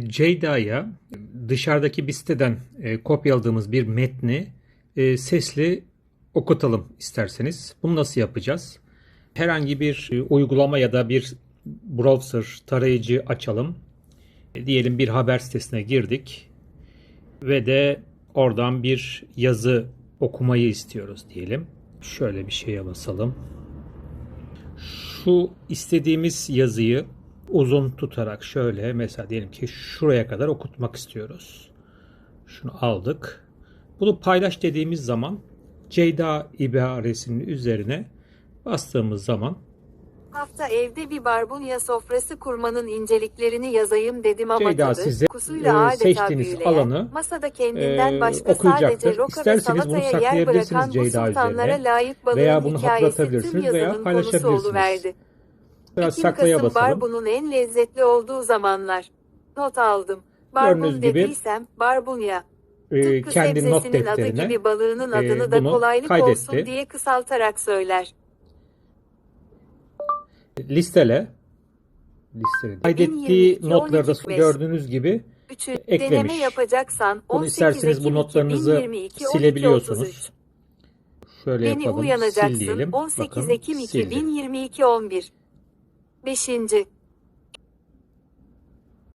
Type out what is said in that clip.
Ceyda'ya dışarıdaki bir siteden e, kopyaladığımız bir metni e, sesli okutalım isterseniz. Bunu nasıl yapacağız? Herhangi bir e, uygulama ya da bir browser tarayıcı açalım. E, diyelim bir haber sitesine girdik ve de oradan bir yazı okumayı istiyoruz diyelim. Şöyle bir şeye basalım. Şu istediğimiz yazıyı uzun tutarak şöyle mesela diyelim ki şuraya kadar okutmak istiyoruz. Şunu aldık. Bunu paylaş dediğimiz zaman Ceyda ibaresinin üzerine bastığımız zaman Hafta evde bir barbunya sofrası kurmanın inceliklerini yazayım dedim ama Ceyda tadı, size, kusuyla e, seçtiğiniz büyüleyen, alanı, masada kendinden e, başka okuyacaktır. sadece İsterseniz bunu salataya yer saklayabilirsiniz Ceyda üzerine. Veya bunu hatırlatabilirsiniz veya paylaşabilirsiniz. Biraz Ekim saklaya Kasım basalım. barbunun en lezzetli olduğu zamanlar. Not aldım. Barbun Gördüğünüz gibi, dediysem barbunya. E, Tıpkı kendi not sebzesinin adı defterine gibi balığının e, adını da bunu kolaylık kaydetti. olsun diye kısaltarak söyler. listele listele kaydettiği 1022, notları da 12, gördüğünüz gibi Üçü eklemiş. deneme yapacaksan Bunu 18 isterseniz bu Ekim notlarınızı 2022, 12, silebiliyorsunuz. 33. Şöyle Beni yapalım. Sil uyanacaksın diyelim. 18 Bakın, Ekim sildi. 2022 11. 5.